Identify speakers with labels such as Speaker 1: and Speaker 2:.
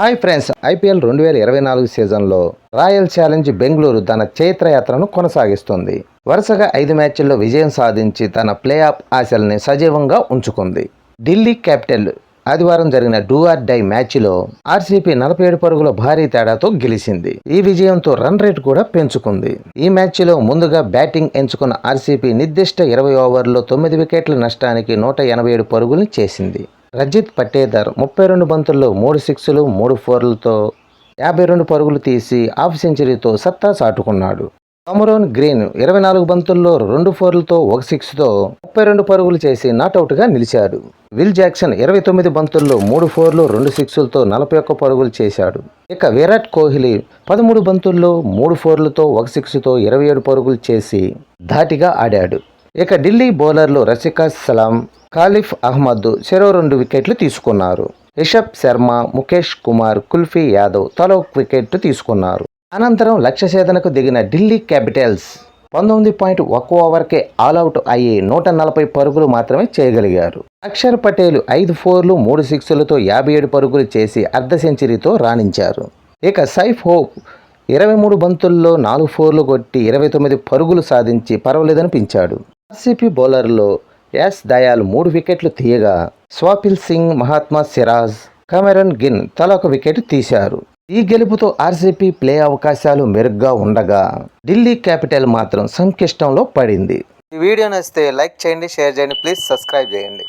Speaker 1: Hi friends IPL రెండు వేల ఇరవై నాలుగు సీజన్లో రాయల్ ఛాలెంజ్ బెంగళూరు తన చైత్రయాత్రను కొనసాగిస్తుంది. వరుసగా ఐదు మ్యాచ్ల్లో విజయం సాధించి తన ప్లే ఆఫ్ ఆశల్ని సజీవంగా ఉంచుకుంది. ఢిల్లీ క్యాపిటల్ ఆదివారం జరిగిన డూ ఆర్ డై మ్యాచ్లో ఆర్సీపీ నలభై ఏడు పరుగుల భారీ తేడాతో గెలిచింది. ఈ విజయంతో రన్ రేట్ కూడా పెంచుకుంది. ఈ మ్యాచ్లో ముందుగా బ్యాటింగ్ ఎంచుకున్న ఆర్సీపీ నిర్దిష్ట ఇరవై ఓవర్లో తొమ్మిది వికెట్ల నష్టానికి నూట ఎనభై ఏడు పరుగులు చేసింది. రజిత్ పట్టేదార్. ముప్పై రెండు బంతుల్లో మూడు సిక్స్లు మూడు ఫోర్లతో యాభై రెండు పరుగులు తీసి హాఫ్ సెంచరీతో సత్తా చాటుకున్నాడు. కమరోన్ గ్రీన్ ఇరవై నాలుగు బంతుల్లో రెండు ఫోర్లతో ఒక సిక్స్తో ముప్పై రెండు పరుగులు చేసి నాటౌట్గా నిలిచాడు. విల్ జాక్సన్ ఇరవై తొమ్మిది బంతుల్లో మూడు ఫోర్లు రెండు సిక్స్లతో నలభై ఒక్క పరుగులు చేశాడు. ఇక విరాట్ కోహ్లీ పదమూడు బంతుల్లో మూడు ఫోర్లతో ఒక సిక్స్తో ఇరవై ఏడు పరుగులు చేసి ధాటిగా ఆడాడు. ఇక ఢిల్లీ బౌలర్లు రసికా సలాం ఖాలిఫ్ అహ్మద్ చెరో రెండు వికెట్లు తీసుకున్నారు. రిషబ్ శర్మ ముఖేష్ కుమార్ కుల్ఫీ యాదవ్ తలో వికెట్లు వికెట్ తీసుకున్నారు. అనంతరం లక్ష్య ఛేదనకు దిగిన ఢిల్లీ క్యాపిటల్స్ పంతొమ్మిది పాయింట్ ఒక్క ఓవర్కే ఆల్అవుట్ అయ్యి నూట నలభై పరుగులు మాత్రమే చేయగలిగారు. అక్షర్ పటేల్ ఐదు ఫోర్లు మూడు సిక్స్లతో యాభై ఏడు పరుగులు చేసి అర్ధ సెంచరీతో రాణించారు. ఇక సైఫ్ హోప్ ఇరవై మూడు బంతుల్లో నాలుగు ఫోర్లు కొట్టి ఇరవై తొమ్మిది పరుగులు సాధించి పర్వాలేదనిపించాడు. ఆర్సీపీ బౌలర్లో యాస్ దయాల్ మూడు వికెట్లు తీయగా స్వాపిల్ సింగ్ మహాత్మా సిరాజ్ కెమెరన్ గిన్ తల ఒక వికెట్ తీశారు. ఈ గెలుపుతో ఆర్సీపీ ప్లే అవకాశాలు మెరుగ్గా ఉండగా ఢిల్లీ క్యాపిటల్ మాత్రం సంక్లిష్టంలో పడింది. ఈ వీడియో నచ్చితే లైక్ చేయండి షేర్ చేయండి ప్లీజ్ సబ్స్క్రైబ్ చేయండి.